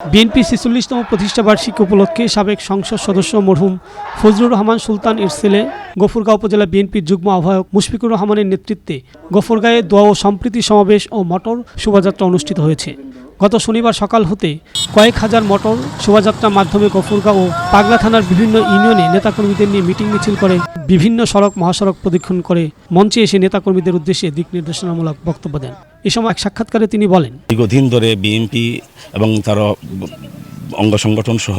BNP ছেচল্লিশতম প্রতিষ্ঠাবার্ষিকী উপলক্ষে সাবেক সংসদ সদস্য মরহুম ফজলুর রহমান সুলতান এর ছেলে গফরগাঁও উপজেলা বিএনপির যুগ্ম আহ্বায়ক মুশফিকুর রহমানের নেতৃত্বে গফরগাঁয়ে দোয়া ও সম্প্রীতি সমাবেশ ও মটর শোভাযাত্রা অনুষ্ঠিত হয়েছে। গত শনিবার সকাল হতে কয়েক হাজার মোটর শোভাযাত্রার মাধ্যমে গফরগাঁও ও পাগলা থানার বিভিন্ন ইউনিয়নে নেতাকর্মীদের নিয়ে মিটিং মিছিল করে বিভিন্ন সড়ক মহাসড়ক প্রদক্ষিণ করে মঞ্চে এসে নেতাকর্মীদের উদ্দেশ্যে দিক নির্দেশনামূলক বক্তব্য দেন। এ সময় এক সাক্ষাৎকারে তিনি বলেন, দীর্ঘদিন ধরে বিএনপি এবং তার অঙ্গ সংগঠন সহ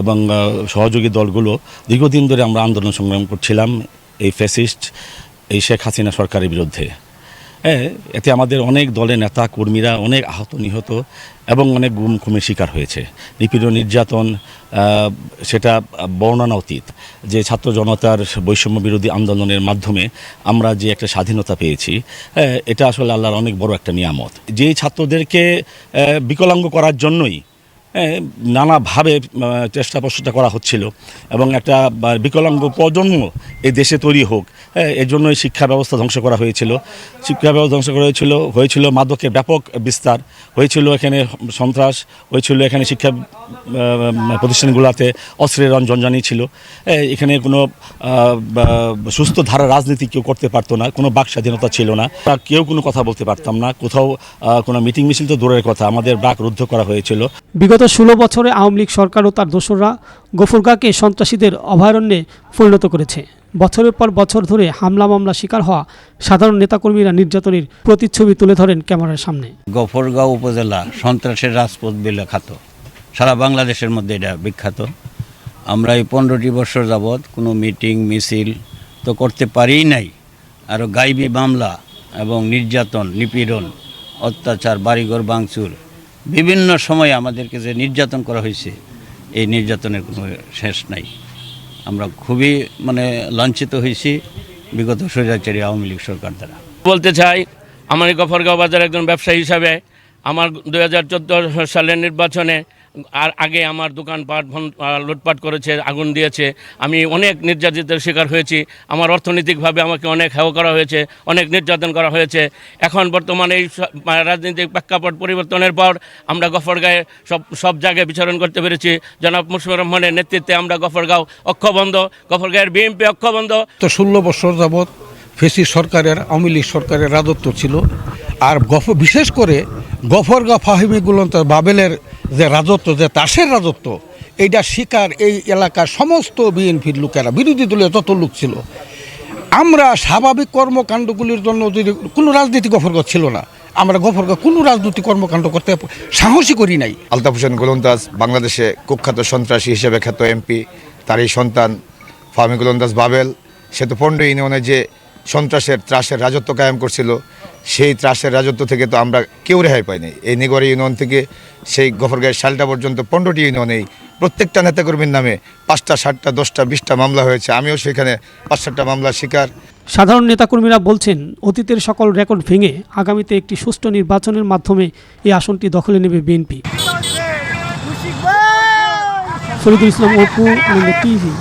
এবং সহযোগী দলগুলো দীর্ঘদিন ধরে আমরা আন্দোলন সংগ্রাম করছিলাম এই ফ্যাসিস্ট এই শেখ হাসিনা সরকারের বিরুদ্ধে। হ্যাঁ এতে আমাদের অনেক দলের নেতা, কর্মীরা অনেক আহত, নিহত এবং অনেক গুম খুমের শিকার হয়েছে। নিপীড়ন নির্যাতন সেটা বর্ণনা অতীত। যে ছাত্র জনতার বৈষম্য বিরোধী আন্দোলনের মাধ্যমে আমরা যে একটা স্বাধীনতা পেয়েছি এটা আসলে আল্লাহর অনেক বড় একটা নিয়ামত। যেই ছাত্রদেরকে বিকলাঙ্গ করার জন্যই নানাভাবে চেষ্টা প্রচেষ্টা করা হচ্ছিল এবং একটা বিকলাঙ্গ প্রজন্ম এই দেশে তৈরি হোক হ্যাঁ এর জন্যই শিক্ষা ব্যবস্থা ধ্বংস করা হয়েছিল। শিক্ষা ব্যবস্থা ধ্বংস করা হয়েছিল হয়েছিল মাদকের ব্যাপক বিস্তার, হয়েছিল এখানে সন্ত্রাস, হয়েছিল এখানে শিক্ষা প্রতিষ্ঠানগুলোতে অস্ত্রের রঞ্জনজানি ছিল। এখানে কোনো সুস্থ ধারা রাজনীতি কেউ করতে পারতো না, কোনো বাক স্বাধীনতা ছিল না। কেউ কোনো কথা বলতে পারতাম না, কোথাও কোনো মিটিং মিছিল তো দূরের কথা, আমাদের বাক রুদ্ধ করা হয়েছিল। বিগত ষোলো বছরে আওয়ামী লীগ সরকার ও তার দোসররা গফরগাঁকে সন্ত্রাসীদের অভয়ারণ্যে পরিণত করেছে। বছরের পর বছর ধরে হামলা মামলা শিকার হওয়া সাধারণ নেতাকর্মীরা নির্যাতনের প্রতিচ্ছবি তুলে ধরেন ক্যামেরার সামনে। গফরগাঁও উপজেলা সন্ত্রাসের রাজপথ বলে খ্যাত সারা বাংলাদেশের মধ্যে এটা বিখ্যাত। আমরা এই পনেরোটি বছর যাবৎ কোনো মিটিং, মিছিল তো করতে পারিই নাই। আরও গাইবি মামলা এবং নির্যাতন, নিপীড়ন, অত্যাচার, বাড়িঘর ভাঙচুর বিভিন্ন সময়ে আমাদেরকে যে নির্যাতন করা হয়েছে, এই নির্যাতনের কোনো শেষ নাই। আমরা খুবই মানে লাঞ্ছিত হয়েছি বিগত স্বৈরাচারী আওয়ামী লীগ সরকার দ্বারা। বলতে চাই, আমার গফরগাঁও বাজার একজন ব্যবসায়ী হিসাবে আমার দু হাজার চোদ্দ সালের নির্বাচনে আর আগে আমার দোকানপাট লুটপাট করেছে, আগুন দিয়েছে। আমি অনেক নির্যাতিতের শিকার হয়েছি। আমার অর্থনৈতিকভাবে আমাকে অনেক হেয় করা হয়েছে, অনেক নির্যাতন করা হয়েছে। এখন বর্তমানে এই রাজনৈতিক প্রেক্ষাপট পরিবর্তনের পর আমরা গফরগাঁয়ে সব সব জায়গায় বিচরণ করতে পেরেছি। জনাব মুশফির রহমানের নেতৃত্বে আমরা গফরগাঁও অক্ষবন্ধ, গফরগাঁয়ের বিএনপি অক্ষবন্ধ। তো ষোলো বছর যাবৎ ফেসি সরকারের, আওয়ামী লীগ সরকারের রাজত্ব ছিল। আর গফ, বিশেষ করে গফরগা ফাহিমি গুলন্ত বাবেলের যে রাজত্ব, যে তাসের রাজত্ব, এইটা শিকার এই এলাকার সমস্ত বিএনপির লোকেরা, বিরোধী দলীয় যত লোক ছিল। আমরা স্বাভাবিক কর্মকাণ্ডগুলির জন্য যদি কোনো রাজনীতি গফরগা ছিল না, আমরা গফরগা কোনো রাজনৈতিক কর্মকাণ্ড করতে সাহসী করি নাই। আলতাফ হোসেন গোলন্দাজ বাংলাদেশে কুখ্যাত সন্ত্রাসী হিসেবে খ্যাত এমপি তার এই সন্তান ফাহমি গোলন্দাজ বাবেল। সে তো পণ্ড ইউনিয়নে যে সন্ত্রাসের, ত্রাসের রাজত্ব কায়েম করছিল সেই ত্রাসের রাজত্ব থেকে তো আমরা কেউ রেহাই পাইনি এই নিগর ইউনিয়ন থেকে সেই গফরগাঁয়ের শালটা পর্যন্ত পনেরোটি ইউনিয়নেই প্রত্যেকটা নেতাকর্মীর নামে পাঁচটা সাতটা দশটা বিশটা মামলা হয়েছে। আমিও সেখানে পাঁচ সাতটা মামলার শিকার। সাধারণ নেতাকর্মীরা বলছেন অতীতের সকল রেকর্ড ভেঙে আগামীতে একটি সুষ্ঠু নির্বাচনের মাধ্যমে এই আসনটি দখলে নেবে বিএনপি। ফরিদুল ইসলাম অপু টিভি